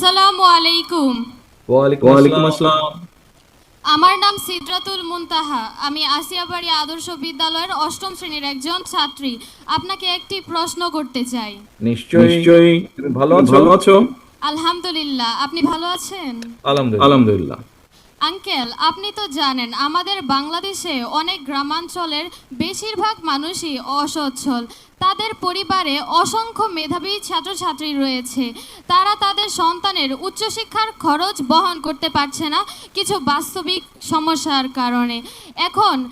আসসালামু আলাইকুম। ওয়ালাইকুম ওয়ালাইকুম আসসালাম। আমার নাম সিদ্রাতুল মুনতাহা। আমি আসিয়াবাড়ি আদর্শ বিদ্যালয়ের অষ্টম শ্রেণির একজন ছাত্রী। আপনাকে একটি প্রশ্ন করতে চাই। নিশ্চয়ই। নিশ্চয়ই। ভালো আছো? ভালো আছো? আলহামদুলিল্লাহ। আপনি ভালো আছেন? আলহামদুলিল্লাহ আলহামদুলিল্লাহ। আঙ্কেল, আপনি তো জানেন, আমাদের বাংলাদেশে অনেক গ্রামাঞ্চলের বেশিরভাগ মানুষই অসচ্ছল। তাদের পরিবারে অসংখ্য মেধাবী ছাত্রছাত্রী রয়েছে। তারা তাদের সন্তানের উচ্চশিক্ষার খরচ বহন করতে পারছে না কিছু বাস্তবিক সমস্যার কারণে। এখন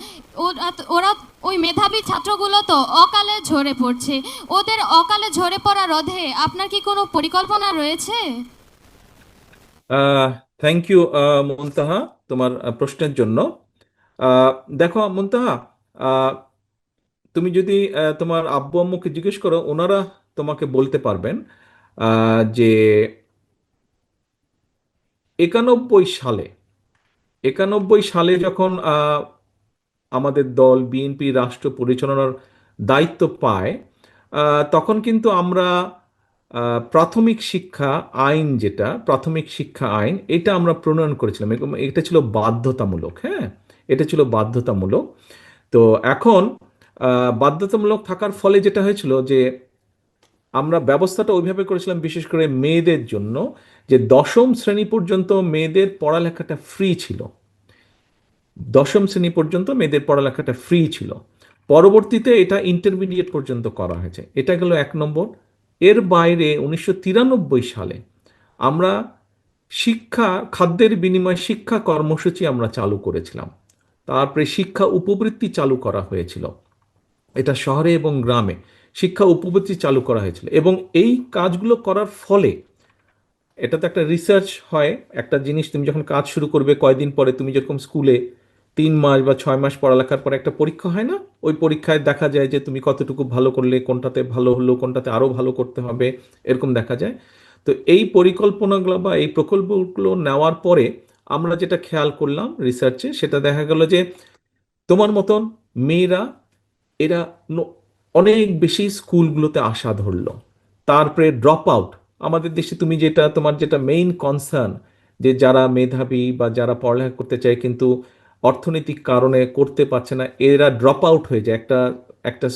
ওরা- ওই মেধাবী ছাত্রগুলো তো অকালে ঝরে পড়ছে। ওদের অকালে ঝরে পড়া রোধে আপনার কি কোনো পরিকল্পনা রয়েছে? থ্যাংক ইউ মুনতাহা তোমার প্রশ্নের জন্য। দেখো মুনতাহা তুমি যদি তোমার আব্বু আম্মুকে জিজ্ঞেস করো, ওনারা তোমাকে বলতে পারবেন যে একানব্বই সালে একানব্বই সালে যখন আমাদের দল, বিএনপি, রাষ্ট্র পরিচালনার দায়িত্ব পায় তখন কিন্তু আমরা প্রাথমিক শিক্ষা আইন যেটা, প্রাথমিক শিক্ষা আইন, এটা আমরা প্রণয়ন করেছিলাম। এটা ছিল বাধ্যতামূলক হ্যাঁ? এটা ছিল বাধ্যতামূলক। তো এখন বাধ্যতামূলক থাকার ফলে যেটা হয়েছিল যে, আমরা ব্যবস্থাটা ওইভাবে করেছিলাম, বিশেষ করে মেয়েদের জন্য, যে দশম শ্রেণি পর্যন্ত মেয়েদের পড়ালেখাটা ফ্রি ছিল। দশম শ্রেণি পর্যন্ত মেয়েদের পড়ালেখাটা ফ্রি ছিল। পরবর্তীতে এটা ইন্টারমিডিয়েট পর্যন্ত করা হয়েছে। এটা গেল এক নম্বর। এর বাইরে উনিশশো তিরানব্বই সালে আমরা শিক্ষা, খাদ্যের বিনিময়ে শিক্ষা কর্মসূচি আমরা চালু করেছিলাম। তারপরে শিক্ষা উপবৃত্তি চালু করা হয়েছিল। এটা শহরে এবং গ্রামে শিক্ষা উপবৃত্তি চালু করা হয়েছিল এবং এই কাজগুলো করার ফলে এটা তো একটা রিসার্চ হয়, একটা জিনিস তুমি যখন কাজ শুরু করবে কয়দিন পরে তুমি যেরকম স্কুলে তিন মাস বা ছয় মাস পড়ালেখার পরে একটা পরীক্ষা হয় না? ওই পরীক্ষায় দেখা যায় যে তুমি কতটুকু ভালো করলে, কোনটাতে ভালো হলো, কোনটাতে আরও ভালো করতে হবে, এরকম দেখা যায়। তো এই পরিকল্পনাগুলো বা এই প্রকল্পগুলো নেওয়ার পরে আমরা যেটা খেয়াল করলাম রিসার্চে সেটা দেখা গেল যে তোমার মতন মেয়েরা, এরা অনেক বেশি স্কুলগুলোতে আসা ধরলো। তারপরে ড্রপ আউট আমাদের দেশে তুমি যেটা, তোমার যেটা মেইন কনসার্ন যে যারা মেধাবী বা যারা পড়ালেখা করতে চায় কিন্তু অর্থনৈতিক কারণে করতে পারছে না, এরা ড্রপ আউট হয়ে যায়। একটা একটা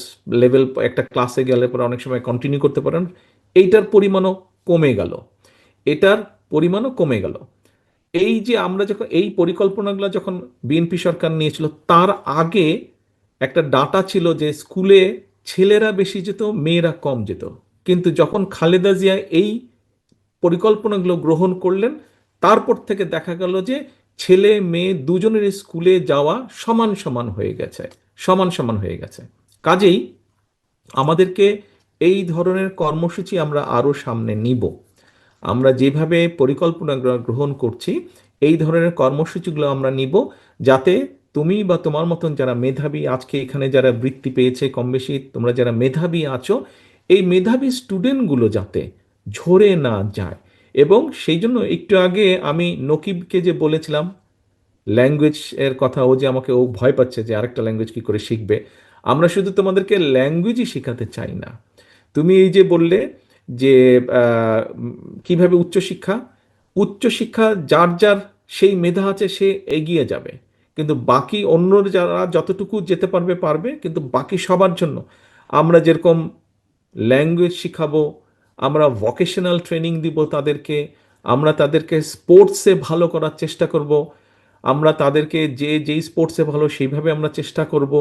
লেভেল একটা ক্লাসে গেলে পরে অনেক সময় কন্টিনিউ করতে পারেন। এইটার পরিমাণও কমে গেল। এটার পরিমাণও কমে গেল। এই যে আমরা যখন, এই পরিকল্পনাগুলো যখন বিএনপি সরকার নিয়েছিল, তার আগে একটা ডাটা ছিল যে স্কুলে ছেলেরা বেশি যেত, মেয়েরা কম যেত। কিন্তু যখন খালেদা জিয়া এই পরিকল্পনাগুলো গ্রহণ করলেন, তারপর থেকে দেখা গেল যে ছেলে, মেয়ে দুজনের স্কুলে যাওয়া সমান সমান হয়ে গেছে, সমান সমান হয়ে গেছে। কাজেই আমাদেরকে এই ধরনের কর্মসূচি আমরা আরও সামনে নিব। আমরা যেভাবে পরিকল্পনা গ্রহণ করছি, এই ধরনের কর্মসূচিগুলো আমরা নিব যাতে তুমি বা তোমার মতন যারা মেধাবী, আজকে এখানে যারা বৃত্তি পেয়েছে কম বেশি, তোমরা যারা মেধাবী আছো, এই মেধাবী স্টুডেন্টগুলো যাতে ঝরে না যায়। এবং সেই জন্য একটু আগে আমি নকিবকে যে বলেছিলাম ল্যাঙ্গুয়েজ এর কথা, ও যে আমাকে, ও ভয় পাচ্ছে যে আরেকটা ল্যাঙ্গুয়েজ কি করে শিখবে। আমরা শুধু তোমাদেরকে ল্যাঙ্গুয়েজই শেখাতে চাই না। তুমি এই যে বললে যে কীভাবে উচ্চশিক্ষা উচ্চশিক্ষা যার যার সেই মেধা আছে, সে এগিয়ে যাবে। কিন্তু বাকি অন্য যারা যতটুকু যেতে পারবে পারবে, কিন্তু বাকি সবার জন্য আমরা যেরকম ল্যাঙ্গুয়েজ শিখাবো আমরা ভকেশনাল ট্রেনিং দিব তাদেরকে, আমরা তাদেরকে স্পোর্টসে ভালো করার চেষ্টা করব, আমরা তাদেরকে যে, যেই স্পোর্টসে ভালো সেইভাবে আমরা চেষ্টা করব,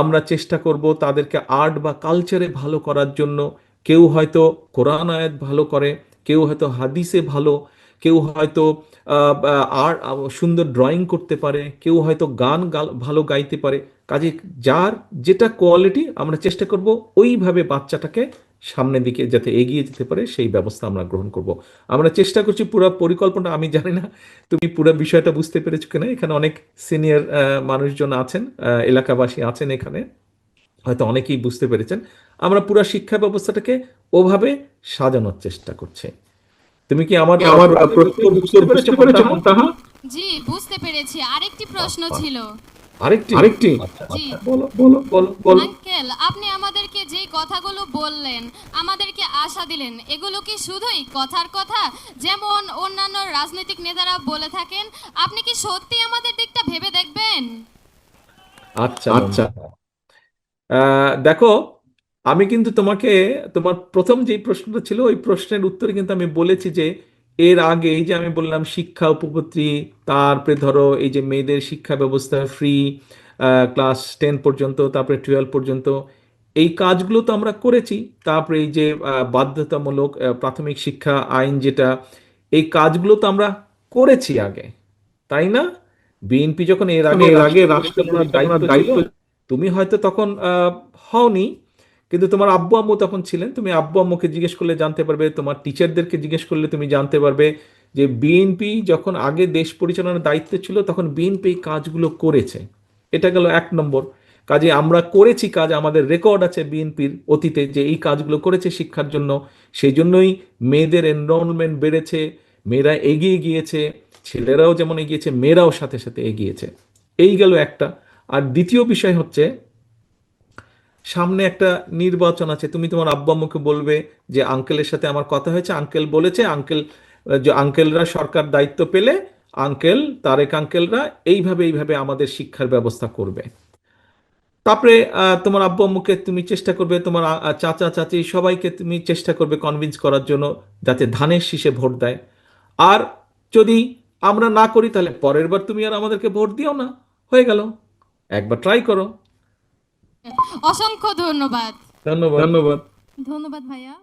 আমরা চেষ্টা করব তাদেরকে আর্ট বা কালচারে ভালো করার জন্য। কেউ হয়তো কোরআন আয়াত ভালো করে, কেউ হয়তো হাদিসে ভালো, কেউ হয়তো আর্ট সুন্দর ড্রয়িং করতে পারে, কেউ হয়তো গান ভালো গাইতে পারে। কাজে যার যেটা কোয়ালিটি আমরা চেষ্টা করব, ওইভাবে বাচ্চাটাকে সামনের দিকে যাতে এগিয়ে যেতে পারে সেই ব্যবস্থা আমরা গ্রহণ করব। আমরা চেষ্টা করছি পুরো পরিকল্পনা আমি জানি না তুমি পুরো বিষয়টা বুঝতে পেরেছ কিনা? এখানে অনেক সিনিয়র মানুষজন আছেন এলাকাবাসী আছেন এখানে। হয়তো অনেকেই বুঝতে পেরেছেন। আমরা পুরো শিক্ষা ব্যবস্থাটাকে ওভাবে সাজানোর চেষ্টা করছি। তুমি কি আমার আমার আমার প্রশ্ন বুঝতে পেরেছ তাহা? জি বুঝতে পেরেছি। আরেকটি প্রশ্ন ছিল। আরেকটি? আরেকটি। জি। বলো বলো বলো বলো। আঙ্কেল আপনি কথাগুলো বললেন, আমাদেরকে আশা দিলেন। এগুলো কি শুধুই কথার কথা? যেমন অন্যান্য রাজনৈতিক নেতারা বলে থাকেন, আপনি কি সত্যি আমাদের দিকটা ভেবে দেখবেন? আচ্ছা আচ্ছা। দেখো, আমি কিন্তু তোমাকে, তোমার প্রথম যে প্রশ্নটা ছিল, ওই প্রশ্নের উত্তরে কিন্তু আমি বলেছি যে, এর আগে এই যে আমি বললাম শিক্ষা উপপত্তি, তারপরে ধরো এই যে মেয়েদের শিক্ষা ব্যবস্থা ফ্রি ক্লাস টেন পর্যন্ত, তারপরে টুয়েলভ পর্যন্ত এই কাজগুলো তো আমরা করেছি। তারপরে এই যে বাধ্যতামূলক প্রাথমিক শিক্ষা আইন যেটা এই কাজগুলো তো আমরা করেছি আগে। তাই না? বিএনপি যখন এর আগে এর আগে দায়িত্ব তুমি হয়তো তখন আহ, হওনি কিন্তু তোমার আব্বু আম্মু তখন ছিলেন। তুমি আব্বু আম্মুকে জিজ্ঞেস করলে জানতে পারবে তোমার টিচারদেরকে জিজ্ঞেস করলে তুমি জানতে পারবে যে বিএনপি যখন আগে দেশ পরিচালনার দায়িত্বে ছিল তখন বিএনপি কাজগুলো করেছে। এটা গেল এক নম্বর। কাজে আমরা করেছি কাজ, আমাদের রেকর্ড আছে বিএনপির অতীতে যে এই কাজগুলো করেছে শিক্ষার জন্য। সেই জন্যই মেয়েদের এনরোলমেন্ট বেড়েছে, মেয়েরা এগিয়ে গিয়েছে, ছেলেরাও যেমন এগিয়েছে, মেয়েরাও সাথে সাথে এগিয়েছে। এই গেল একটা। আর দ্বিতীয় বিষয় হচ্ছে, সামনে একটা নির্বাচন আছে। তুমি তোমার আব্বা আম্মুকে বলবে যে, আঙ্কেলের সাথে আমার কথা হয়েছে। আঙ্কেল বলেছে, আঙ্কেল, যে আঙ্কেলরা সরকার দায়িত্ব পেলে, আঙ্কেল, তারেক আঙ্কেলরা এইভাবে এইভাবে আমাদের শিক্ষার ব্যবস্থা করবে। তারপরে তোমার আব্বু আম্মুকে তুমি চেষ্টা করবে তোমার চাচা চাচি সবাইকে তুমি চেষ্টা করবে কনভিন্স করার জন্য যাতে ধানের শীষে ভোট দেয়। আর যদি আমরা না করি তাহলে পরের বার তুমি আর আমাদেরকে ভোট দিও না। হয়ে গেল। একবার ট্রাই করো। অসংখ্য ধন্যবাদ। ধন্যবাদ। ধন্যবাদ। ধন্যবাদ ভাইয়া।